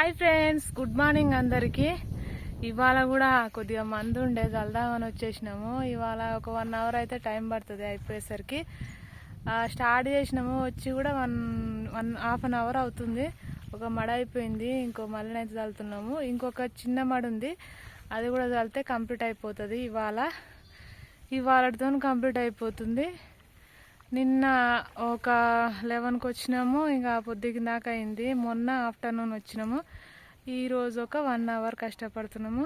Hi friends good morning అందరికీ. ఇవాళ కూడా కొద్దిగా మంది ఉండే జల్దామని వచ్చేసినాము. ఇవాళ ఒక వన్ అవర్ అయితే టైం పడుతుంది అయిపోయేసరికి. స్టార్ట్ చేసినాము వచ్చి కూడా one one half an hour అవుతుంది. ఒక మడ అయిపోయింది ఇంకో మళ్ళీ అయితే చల్లుతున్నాము ఇంకొక చిన్న మడ ఉంది అది కూడా చల్లితే కంప్లీట్ అయిపోతుంది ఇవాళ. ఇవాళతో కంప్లీట్ అయిపోతుంది. నిన్న ఒక లెవెన్కి వచ్చినాము ఇంకా పొద్దుకి దాకా అయింది. మొన్న ఆఫ్టర్నూన్ వచ్చినాము. ఈరోజు ఒక వన్ అవర్ కష్టపడుతున్నాము.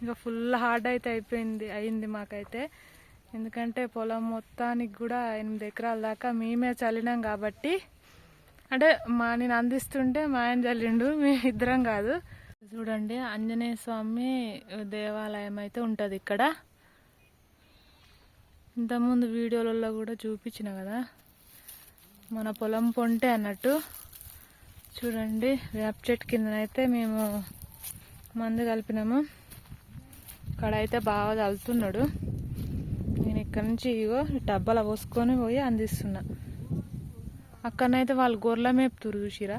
ఇంకా ఫుల్ హార్డ్ అయితే అయిపోయింది అయింది మాకైతే. ఎందుకంటే పొలం మొత్తానికి కూడా ఎనిమిది ఎకరాల దాకా మేమే చల్లినాం కాబట్టి అంటే మా నేను అందిస్తుంటే మా ఆయన చల్లిండు మేము ఇద్దరం కాదు. చూడండి ఆంజనేయ స్వామి దేవాలయం అయితే ఉంటుంది ఇక్కడ. ఇంతకుముందు వీడియోలలో కూడా చూపించిన కదా. మన పొలం పొంటే అన్నట్టు. చూడండి వేప చెట్టు కిందనైతే మేము మందు కలిపినాము. ఇక్కడ అయితే బాగా చల్లుతున్నాడు నేను ఇక్కడ నుంచి ఇగో డబ్బాల పోసుకొని పోయి అందిస్తున్నా. అక్కడనైతే వాళ్ళు గొర్రెల మేపుతురు చూసిరా?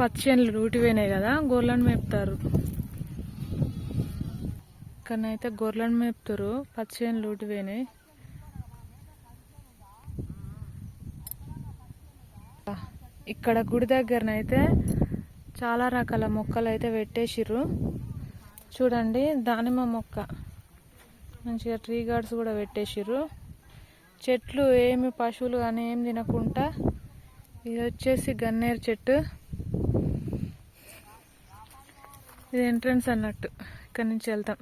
పచ్చి ఎండ్లు పోయినాయి కదా గొర్రెలను మేపుతారు. ఇక్కడనైతే గొర్రెలను మేపుతారు. పచ్చేను లూటి ఇక్కడ గుడి దగ్గరనైతే చాలా రకాల మొక్కలు అయితే పెట్టేసిర్రు. చూడండి దానిమ్మ మొక్క. మంచిగా ట్రీ గార్డ్స్ కూడా పెట్టేసిర్రు. చెట్లు ఏమి పశువులు కానీ ఏం తినకుండా ఇది వచ్చేసి గన్నేరు చెట్టు. ఇది ఎంట్రన్స్ అన్నట్టు. ఇక్కడి నుంచి వెళ్తాం.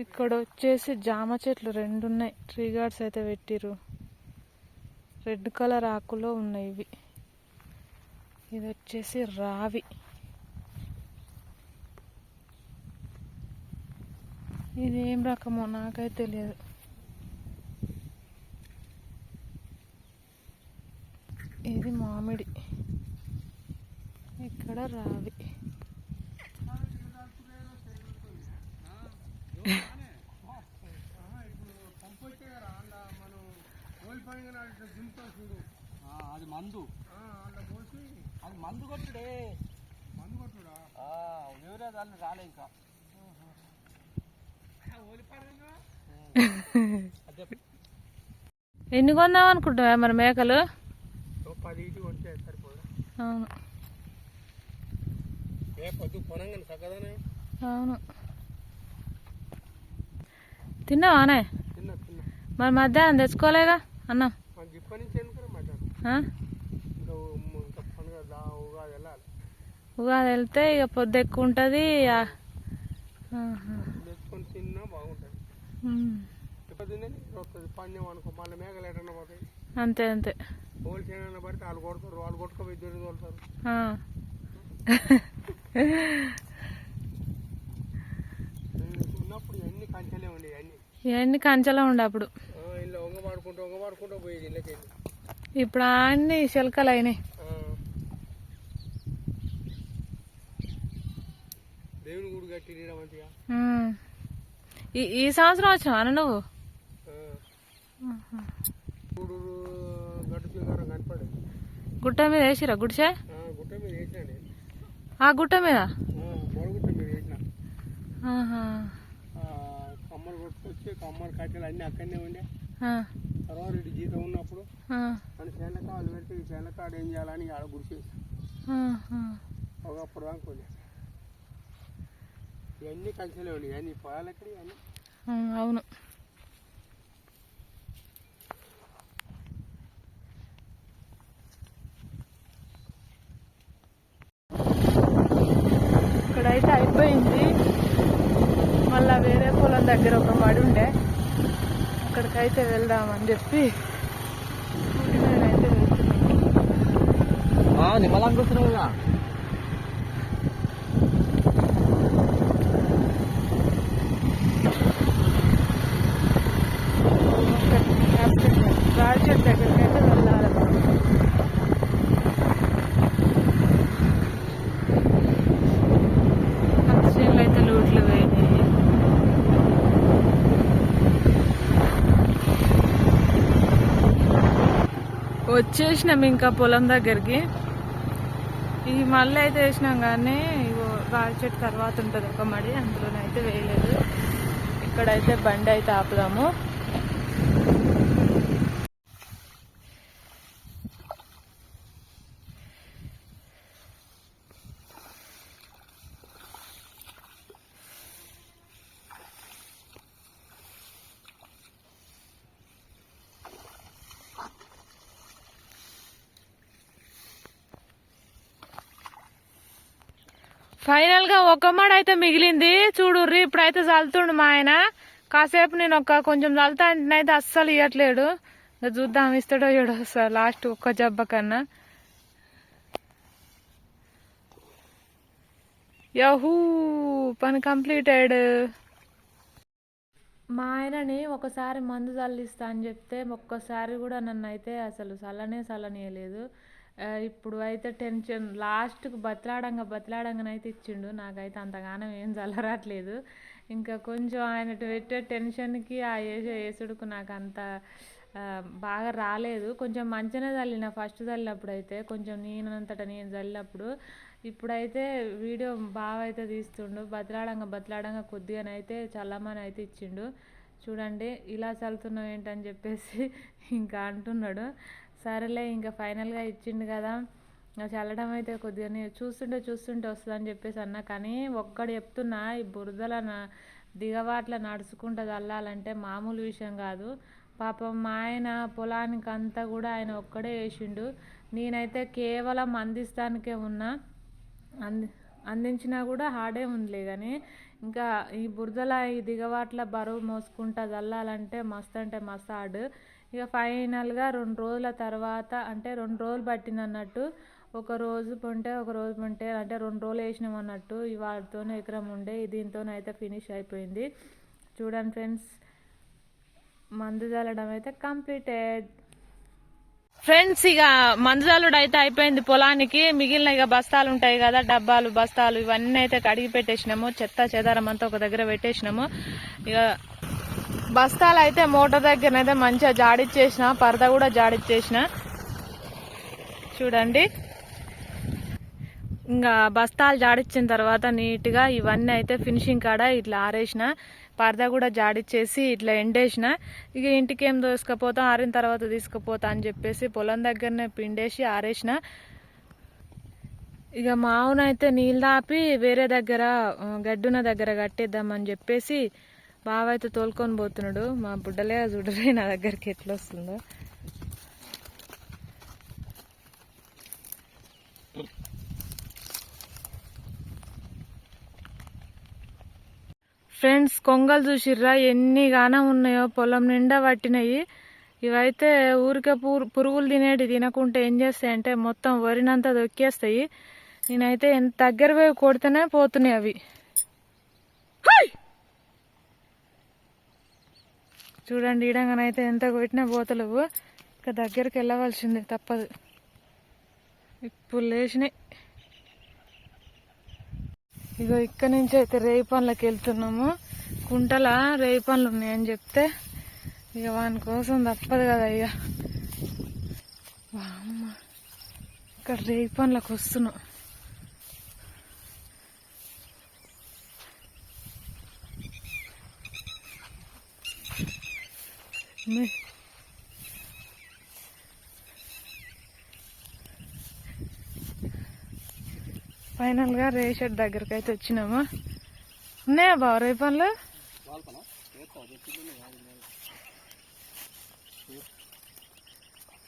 ఇక్కడ వచ్చేసి జామ చెట్లు రెండు ఉన్నాయి ట్రీ గార్డ్స్ అయితే పెట్టిరు రెడ్ కలర్ ఆకులో ఉన్నాయి ఇవి. ఇది వచ్చేసి రావి. ఇది ఏం రకమో నాకైతే తెలియదు ఇది మామిడి. ఇక్కడ రావి. ఆ, అది మందు. అది మందు కొట్టుడే. మందు కొట్టుడా? ఎవరే దాన్ని రాలే ఇంకా. ఎన్ని కొందాం అనుకుంటున్నావా మరి మేకలు? పది సరిపోదు? అవును. అవును. తిన్నావానే తిన్నా తిన్నా. మరి మధ్యాహ్నం తెచ్చుకోలేగా అన్నం. ఉగాది వెళ్తే ఇక పొద్దు ఎక్కువ ఉంటుంది అంతే అంతే. ఇవన్నీ కంచెలో ఉండే అప్పుడు. పోయేది ఇప్పుడు అన్ని చిలకలు అయినాయి దేవుని గుడి కట్టి మంచిగా. ఈ సంవత్సరం వచ్చావా నువ్వు? గుట్ట మీద వేసిరా గుడిసే? గుట్ట మీద ఆ గుట్ట మీద? ఆ, మొడగుట్ట మీద వేసిన. కమ్మలు కొట్టుకొచ్చి కమ్మలు కట్టెలు అన్నీ అక్కడనే ఉండే. ఆ, తర్వాత రెడ్డి జీతం ఉన్నప్పుడు మన చేనుల కాళ్ళు పెడితే ఈ చేనుల కాడ ఏం చేయాలని ఆడ గుడిసేసి. ఒకప్పుడు అనుకోలే ఇవన్నీ కంచెలే ఉన్నాయి ఇవన్నీ పొలాలు ఎక్కడ ఇవన్నీ? అవును. ఇక్కడైతే అయిపోయింది. మళ్ళా వేరే పొలం దగ్గర ఒక మడి ఉండే. అక్కడికైతే వెళ్దామని చెప్పి స్కూటీ మీద అయితే వెళ్తున్నాం నిమ్మలం కూర్చున్నావుగా రాడి చెట్టు దగ్గరికి అయితే వెళ్ళాలి పక్షులు అయితే లూట్లు పోయినాయి వచ్చేసినాం ఇంకా పొలం దగ్గరికి. ఈ మళ్ళీ అయితే వేసినాం కానీ ఇగో చెట్టు తర్వాత ఉంటుంది ఒక మడి అందులోనైతే వేయలేదు. ఇక్కడైతే బండి అయితే ఆపుదాము. ఫైనల్గా ఒక మాడ అయితే మిగిలింది. చూడుర్రి ఇప్పుడైతే చల్లుతుండు మా ఆయన. కాసేపు నేను ఒక కొంచెం చల్లుతా అయితే అస్సలు ఇవ్వట్లేడు ఇంకా చూద్దాం ఇస్తాడో ఇవ్వడో సార్ లాస్ట్ ఒక్క జబ్బ కన్నా. యహూ పని కంప్లీటెడ్ మా ఆయనని ఒకసారి మందు చల్లిస్తా అని చెప్తే ఒక్కసారి కూడా నన్ను అయితే అసలు చల్లనే చల్లనీయలేదు ఇప్పుడు అయితే టెన్షన్. లాస్ట్కి బతిలాడంగా బతిలాడంగానైతే ఇచ్చిండు. నాకైతే అంతగానం ఏం చల్లరాట్లేదు ఇంకా కొంచెం ఆయన పెట్టే టెన్షన్కి ఆ వేసే వేసుడుకు నాకు అంత బాగా రాలేదు. కొంచెం మంచిగానే చల్లిన ఫస్ట్ చల్లినప్పుడు అయితే కొంచెం నేనంతట నేను చల్లినప్పుడు ఇప్పుడైతే వీడియో బాగా అయితే తీస్తుండు. బతిలాడంగా బతిలాడంగా కొద్దిగానైతే చల్లమని అయితే ఇచ్చిండు. చూడండి ఇలా చల్లుతున్నావు ఏంటని చెప్పేసి ఇంకా అంటున్నాడు. సరేలే ఇంకా ఫైనల్గా ఇచ్చిండు కదా. ఇంకా చల్లడం అయితే కొద్దిగా నేను చూస్తుంటే చూస్తుంటే వస్తుందని చెప్పేసి అన్నా. కానీ ఒక్కడు చెప్తున్నా ఈ బురదల దిగవాట్ల నడుచుకుంటూ చల్లాలంటే మామూలు విషయం కాదు. పాపం మా ఆయన పొలానికి అంతా కూడా ఆయన ఒక్కడే వేసిండు నేనైతే కేవలం అందిస్తానికే ఉన్నా. అంది అందించినా కూడా హార్డే ఉందిలే కానీ ఇంకా ఈ బురదల ఈ దిగవాట్ల బరువు మోసుకుంటా చల్లాలంటే మస్తు అంటే మస్తు హార్డ్. ఇక ఫైనల్గా రెండు రోజుల తర్వాత అంటే రెండు రోజులు పట్టింది అన్నట్టు ఒక రోజు పొంటే ఒక రోజు పొంటే అంటే రెండు రోజులు వేసినాం అన్నట్టు వాటితోనే ఎకరం ఉండే దీంతోనైతే ఫినిష్ అయిపోయింది. చూడండి ఫ్రెండ్స్ మందు చల్లడం అయితే కంప్లీటెడ్. ఫ్రెండ్స్ ఇక మందుజాలుడు అయితే అయిపోయింది పొలానికి. మిగిలిన ఇక బస్తాలు ఉంటాయి కదా డబ్బాలు బస్తాలు ఇవన్నీ అయితే కడిగి పెట్టేసినాము. చెత్త చెదారం అంతా ఒక దగ్గర పెట్టేసినాము. ఇక బస్తాలు అయితే మోటార్ దగ్గరనైతే మంచిగా జాడిచ్చేసిన పరద కూడా జాడిచ్చేసిన. చూడండి. ఇంకా బస్తాలు జాడిచ్చిన తర్వాత నీట్గా ఇవన్నీ అయితే ఫినిషింగ్ కాడ ఇట్లా ఆరేసిన పరద కూడా జాడిచ్చేసి ఇట్లా ఎండేసిన. ఇక ఇంటికి ఏం దోసుకపోతాం ఆరిన తర్వాత తీసుకుపోతా అని చెప్పేసి పొలం దగ్గరనే పిండేసి ఆరేసిన. ఇక మావునైతే నీళ్ళు దాపి వేరే దగ్గర గడ్డున దగ్గర కట్టేద్దామని చెప్పేసి బావ అయితే తోలుకొని పోతున్నాడు. మా బుడ్డలే చూడలే నా దగ్గరికి ఎట్లా వస్తుందో. ఫ్రెండ్స్ కొంగలు చూసిర్రా? ఎన్ని గానం ఉన్నాయో పొలం నిండా పట్టినాయి. ఇవైతే ఊరికే పురు పురుగులు తినేటి తినకుంటే ఏం చేస్తాయంటే మొత్తం వరినంతా దొక్కేస్తాయి నేనైతే ఎంత దగ్గర పోయి కొడితేనే పోతున్నాయి అవి. చూడండి ఈడంగానైతే ఎంత కొట్టినా పోతలేవు. ఇక దగ్గరికి వెళ్ళవలసిందే తప్పదు. ఇప్పుడు లేచినాయి. ఇగో ఇక్కడ నుంచి అయితే రేయి పనులకు వెళ్తున్నాము. కుంటల రేయి పనులు ఉన్నాయని చెప్తే ఇక వాని కోసం తప్పదు కదా ఇక. వామ్మ ఇక్కడ రేయి పనులకు వస్తున్నాం. మే- ఫైనల్గా రేషెడ్ దగ్గరికి అయితే వచ్చినాము? ఉన్నాయా బావ రేయి పనులు?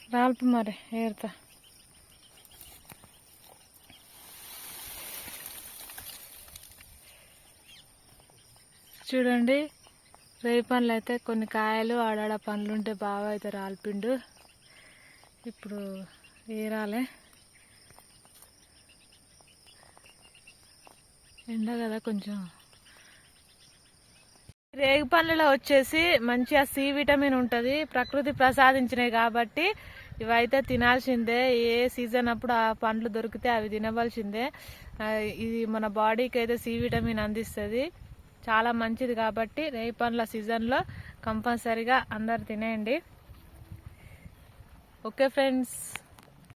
రాల్పు మరి ఏరుతా చూడండి రేయి పండ్లు అయితే కొన్ని కాయలు ఆడాడ పండ్లు ఉంటే బాగా అయితే రాలిపిండు. ఇప్పుడు ఏరాలే. ఎండ కదా కొంచెం. రేగి పండ్లలో వచ్చేసి మంచిగా సి విటమిన్ ఉంటుంది ప్రకృతి ప్రసాదించినవి కాబట్టి ఇవైతే తినాల్సిందే. ఏ సీజన్ అప్పుడు ఆ పండ్లు దొరికితే అవి తినవలసిందే. ఇది మన బాడీకి అయితే సి విటమిన్ అందిస్తుంది. చాలా మంచిది కాబట్టి రేయి పండ్ల సీజన్లో కంపల్సరీగా అందరు తినేయండి. Okay friends.